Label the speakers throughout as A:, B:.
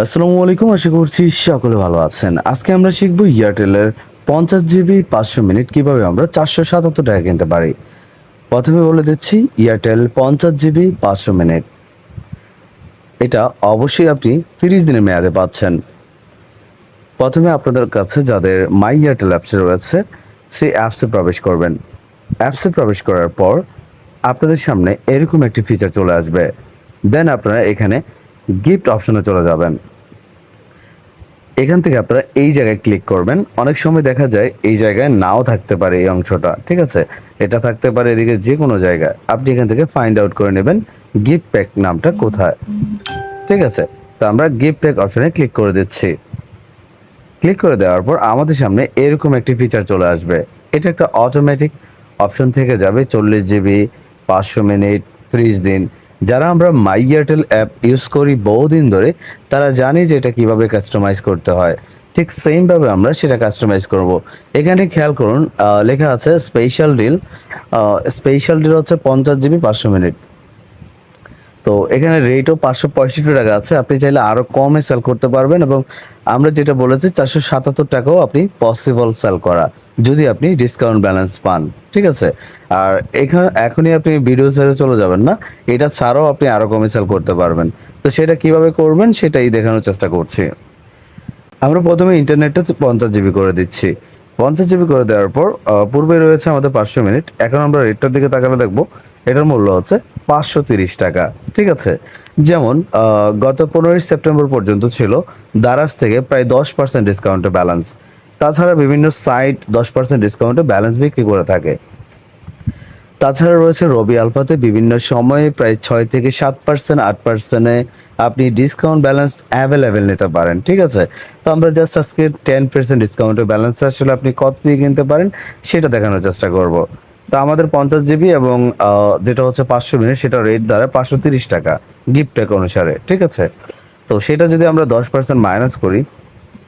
A: আসসালামু আলাইকুম, আশা করছি সকলে ভালো আছেন। আজকে আমরা শিখব এয়ারটেলের পঞ্চাশ জিবি পাঁচশো মিনিট কীভাবে আমরা চারশো সাতাত্তর টাকা কিনতে পারি। প্রথমে বলে দিচ্ছি, এয়ারটেল পঞ্চাশ জিবি পাঁচশো মিনিট। এটা অবশ্যই আপনি তিরিশ দিনের মেয়াদে পাচ্ছেন। প্রথমে আপনাদের কাছে যাদের মাই এয়ারটেল অ্যাপসে রয়েছে, সেই অ্যাপসে প্রবেশ করবেন। অ্যাপসে প্রবেশ করার পর আপনাদের সামনে এরকম একটি ফিচার চলে আসবে। দেন আপনারা এখানে গিফট অপশনে চলে যাবেন। এখান থেকে আপনারা এই জায়গায় ক্লিক করবেন। অনেক সময় দেখা যায় এই জায়গায় নাও থাকতে পারে এই অংশটা, ঠিক আছে? এটা থাকতে পারে এদিকে যে কোনো জায়গায়। আপনি এখান থেকে ফাইন্ড আউট করে নেবেন গিফট প্যাক নামটা কোথায়। ঠিক আছে? তো আমরা গিফট প্যাক অপশনে ক্লিক করে দিচ্ছি। ক্লিক করে দেওয়ার পর আমাদের সামনে এরকম একটি ফিচার চলে আসবে। এটা একটা অটোমেটিক অপশন থেকে যাবে চল্লিশ জিবি পাঁচশো মিনিট ত্রিশ দিন। যারা আমরা মাই এয়ারটেল অ্যাপ ইউজ করি বহুদিন ধরে, তারা জানে যে এটা কীভাবে কাস্টমাইজ করতে হয়। ঠিক সেমভাবে আমরা সেটা কাস্টমাইজ করব। এখানে খেয়াল করুন লেখা আছে স্পেশাল ডিল স্পেশাল ডিল হচ্ছে পঞ্চাশ জিবি পাঁচশো মিনিট তো এখানে রেটও পাঁচশো পঁয়ষট্টি টাকা আছে। আপনি চাইলে আরও কমে সেল করতে পারবেন এবং আমরা যেটা বলেছি, চারশো সাতাত্তর টাকাও আপনি পসিবল সেল করা, যদি আপনি ডিসকাউন্ট ব্যালেন্স পান, ঠিক আছে? আর এখানে এখনই আপনি ভিডিও ছেড়ে চলে যাবেন না, এটা ছাড়াও আপনি আরও কমে সেল করতে পারবেন। তো সেটা কীভাবে করবেন, সেটাই দেখানোর চেষ্টা করছি। আমরা প্রথমে ইন্টারনেটটা পঞ্চাশ জিবি করে দিচ্ছি। পঞ্চাশ জিবি করে দেওয়ার পর পূর্বে রয়েছে আমাদের পাঁচশো মিনিট। এখন আমরা রেটটার দিকে তাকালে দেখব, এটার মূল্য হচ্ছে পাঁচশো তিরিশ টাকা, ঠিক আছে? যেমন গত পনেরোই সেপ্টেম্বর পর্যন্ত ছিল দারাজ থেকে প্রায় দশ পার্সেন্ট ডিসকাউন্টে ব্যালেন্স তাছাড়া বিভিন্ন সাইট দশ পার্সেন্ট ডিসকাউন্টে ব্যালেন্স বিক্রি করে থাকে। তাছাড়া রয়েছে রবি আলফাতে বিভিন্ন সময়ে প্রায় ছয় থেকে সাত পার্সেন্ট আট পার্সেন্টে আপনি ডিসকাউন্ট ব্যালেন্স অ্যাভেলেবেল নিতে পারেন, ঠিক আছে? তো আমরা জাস্ট আজকে টেন পার্সেন্ট ডিসকাউন্টের ব্যালেন্স আসলে আপনি কত দিয়ে কিনতে পারেন সেটা দেখানোর চেষ্টা করব। তো আমাদের পঞ্চাশ জিবি এবং যেটা হচ্ছে পাঁচশো মিনিট, সেটা রেট দ্বারা পাঁচশো তিরিশ টাকা গিফট প্যাক অনুসারে, ঠিক আছে? তো সেটা যদি আমরা দশ পার্সেন্ট মাইনাস করি,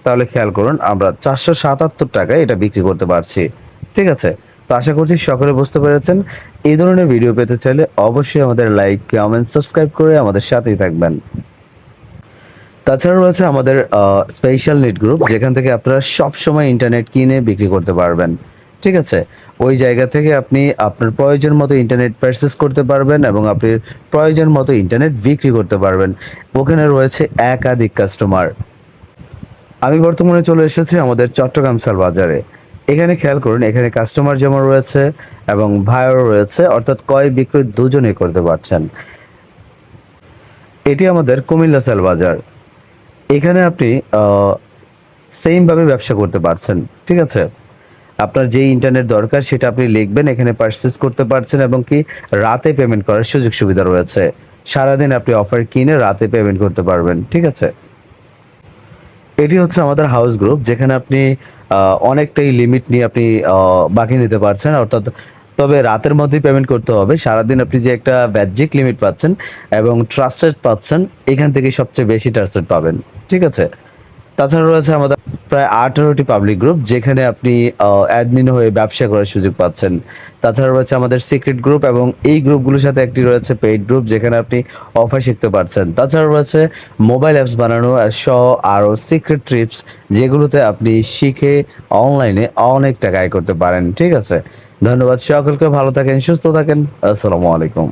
A: তাহলে খেয়াল করুন আমরা চারশো সাতাত্তর টাকায় এটা বিক্রি করতে পারছি, ঠিক আছে? তো আশা করছি সকলে বুঝতে পেরেছেন। এই ধরনের ভিডিও পেতে চাইলে অবশ্যই আমাদের লাইক কমেন্ট সাবস্ক্রাইব করে আমাদের সাথেই থাকবেন। তাছাড়া রয়েছে আমাদের স্পেশাল নেট গ্রুপ যেখান থেকে আপনারা সব সময় ইন্টারনেট কিনে বিক্রি করতে পারবেন। ঠিক আছে? ওই জায়গা থেকে আপনি আপনার প্রয়োজন মতো ইন্টারনেট পারচেস করতে পারবেন এবং আপনি প্রয়োজন মতো ইন্টারনেট বিক্রি করতে পারবেন। ওখানে রয়েছে একাধিক কাস্টমার আমি বর্তমানে চলে এসেছি আমাদের চট্টগ্রাম সাল বাজারে এখানে খেয়াল করুন, এখানে কাস্টমার যেমন রয়েছে এবং ভাইও রয়েছে, অর্থাৎ ক্রয় বিক্রয় দুজনেই করতে পারছেন। এটি আমাদের কুমিল্লা সেল বাজার। এখানে আপনি সেমভাবে ব্যবসা করতে পারছেন, ঠিক আছে? আপনার যে ইন্টারনেট দরকার সেটা আপনি লিখবেন, এখানে পারচেস করতে পারছেন এবং কি রাতে পেমেন্ট করার সুযোগ সুবিধা রয়েছে। সারাদিন আপনি অফার কিনে রাতে পেমেন্ট করতে পারবেন, ঠিক আছে? এটি হচ্ছে আমাদের হাউস গ্রুপ যেখানে আপনি অনেকটাই লিমিট নিয়ে আপনি বাকি নিতে পারছেন। অর্থাৎ তবে রাতের মধ্যেই পেমেন্ট করতে হবে। সারাদিন আপনি যে একটা ব্যাজিক লিমিট পাচ্ছেন এবং ট্রাস্টেড পাচ্ছেন, এখান থেকে সবচেয়ে বেশি ট্রাস্টেড পাবেন। ঠিক আছে? তাছাড়া রয়েছে আমাদের প্রায় আঠারোটি পাবলিক গ্রুপ যেখানে আপনি অ্যাডমিন হয়ে ব্যবসা করার সুযোগ পাচ্ছেন। তাছাড়া রয়েছে আমাদের সিক্রেট গ্রুপ এবং এই গ্রুপগুলোর সাথে একটি রয়েছে পেইড গ্রুপ যেখানে আপনি অফার শিখতে পারছেন। তাছাড়া রয়েছে মোবাইল অ্যাপস বানানো সহ আরও সিক্রেট ট্রিপস যেগুলোতে আপনি শিখে অনলাইনে অনেক টাকা আয় করতে পারেন। ঠিক আছে? ধন্যবাদ সকলকে, ভালো থাকেন, সুস্থ থাকেন। আসসালামু আলাইকুম।